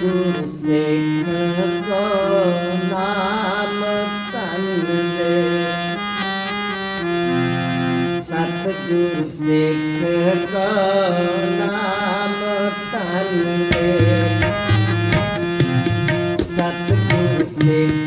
ਗੁਰ ਸਿੱਖ ਕੋ ਨਾਮ ਤਨ ਦੇ ਸਤ ਗੁਰ ਸਿੱਖ ਕੋ ਨਾਮ ਤਨ ਦੇ ਸਤ ਗੁਰ ਸਿੱਖ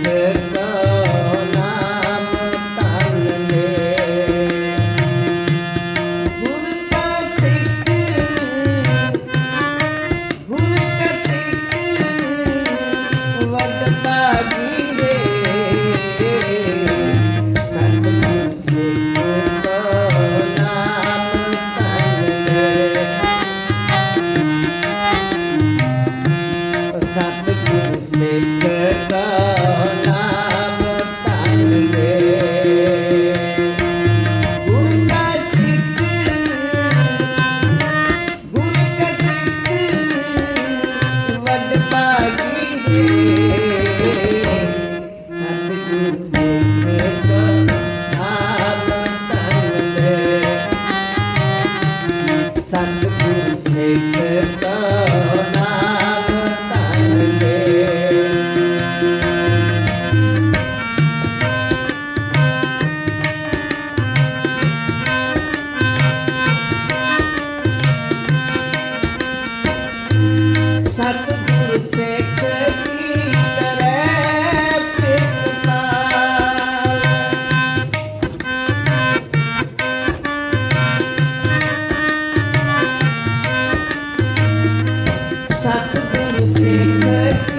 everything could.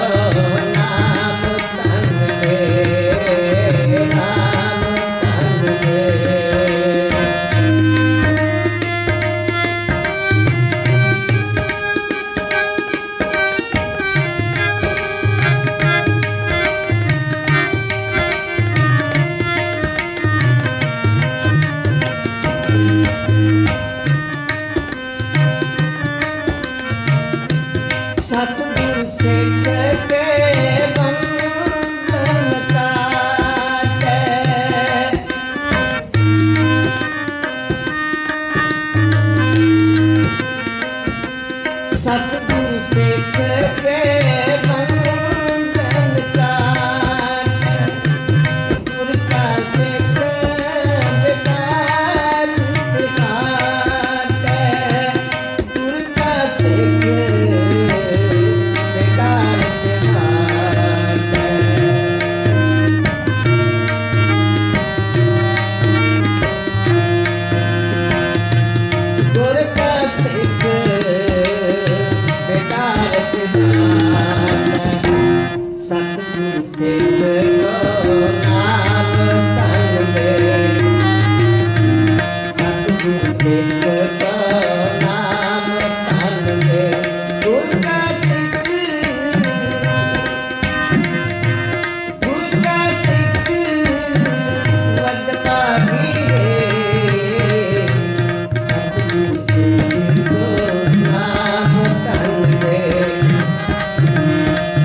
रा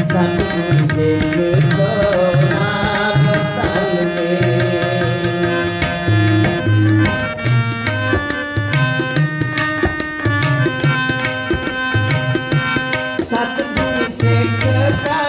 ਸਤਿਗੁਰ ਸੇਵ ਕੋ ਨਾਮ ਤਨ ਤੇ ਸਤਿਗੁਰ ਸੇਵ ਕਾ